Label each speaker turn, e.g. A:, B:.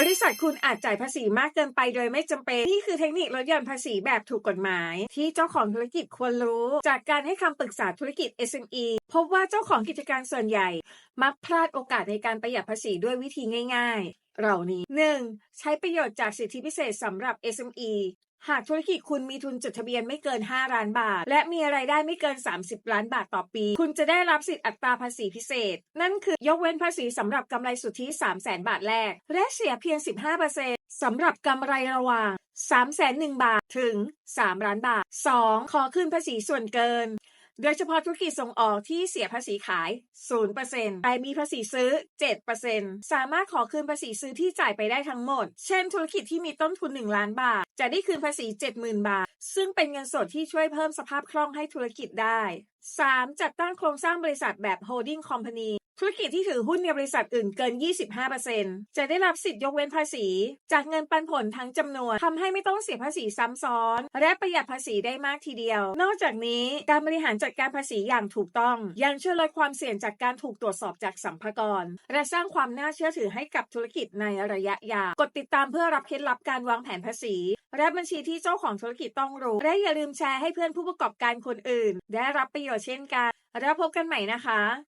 A: บริษัทคุณอาจจ่ายภาษีมากเกินไปโดยไม่จำเป็น นี่คือเทคนิคลดหย่อนภาษีแบบถูกกฎหมาย ที่เจ้าของธุรกิจควรรู้ จากการให้คำปรึกษาธุรกิจ SME พบว่าเจ้าของกิจการส่วนใหญ่ มักพลาดโอกาสในการประหยัดภาษีด้วยวิธีง่าย ๆ เหล่านี้ 1. ใช้ประโยชน์จากสิทธิพิเศษสำหรับ SME หากธุรกิจคุณมีทุนจดทะเบียนไม่เกิน 5 ล้านบาท และมีรายได้ไม่เกิน 30 ล้านบาทต่อปี คุณจะได้รับสิทธิอัตราภาษีพิเศษ นั่นคือยกเว้นภาษีสำหรับกำไรสุทธิ 3 0 0 0 0 0 บาทแรก และเสียเพียง 15%สำหรับกำไรระหว่าง3 1 0 0 0 บาทถึง 3 ล้านบาท 2. ขอขึ้นภาษีส่วนเกิน โดยเฉพาะธุรกิจส่งออกที่เสียภาษีขาย 0%แต่มีภาษีซื้อ 7%สามารถขอคืนภาษีซื้อที่จ่ายไปได้ทั้งหมด เช่น ธุรกิจที่มีต้นทุน 1 ล้านบาท จะได้คืนภาษี 70,000 บาท ซึ่งเป็นเงินสดที่ช่วยเพิ่มสภาพคล่องให้ธุรกิจได้ 3. จัดตั้งโครงสร้างบริษัทแบบ holding company ธุรกิจที่ถือหุ้นในบริษัทอื่นเกิน 25%จะได้รับสิทธิยกเว้นภาษี จากเงินปันผลทั้งจำนวน ทำให้ไม่ต้องเสียภาษีซ้ำซ้อน และประหยัดภาษีได้มากทีเดียว นอกจากนี้การบริหารจัดการภาษีอย่างถูกต้อง ยังช่วยลดความเสี่ยงจากการถูกตรวจสอบจากสัมภากร และสร้างความน่าเชื่อถือให้กับธุรกิจในระยะยาว กดติดตามเพื่อรับเคล็ดลับการวางแผนภาษี และบัญชีที่เจ้าของธุรกิจต้องรู้ และอย่าลืมแชร์ให้เพื่อนผู้ประกอบการคนอื่น ได้รับประโยชน์เช่นกัน แล้วพบกันใหม่นะคะ